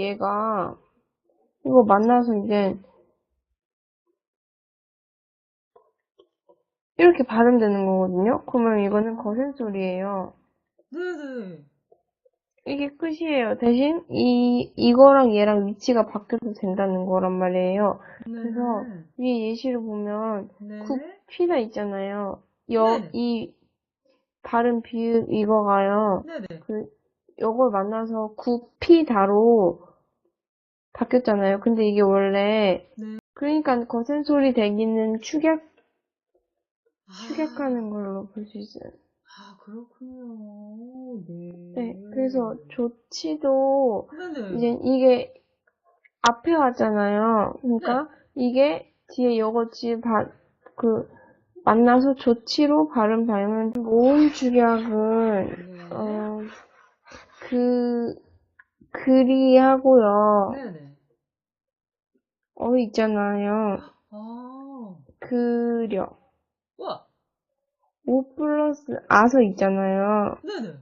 얘가 이거 만나서 이제 이렇게 발음되는 거거든요. 그러면 이거는 거센 소리예요. 네네. 이게 끝이에요. 대신 이 이거랑 얘랑 위치가 바뀌어도 된다는 거란 말이에요. 네. 그래서 위에 예시를 보면 네. 굽피다 있잖아요. 여. 이 발음 비읍 이거가요. 네네. 그 요걸 만나서 굽피다로 바뀌었잖아요. 근데 이게 원래 네. 그러니까 거센 소리 대기는 축약 아, 축약하는 걸로 볼 수 있어요. 아, 그렇군요. 네. 네, 그래서 조치도 네네. 이제 이게 앞에 왔잖아요. 그러니까 이게 뒤에 요거 뒤에 바, 그 만나서 조치로 발음 발면 모음 축약은 네. 어, 그 그리 하고요. 네네. 어 있잖아요. 아, 그려. 와. 오 플러스 아서 있잖아요. 네네.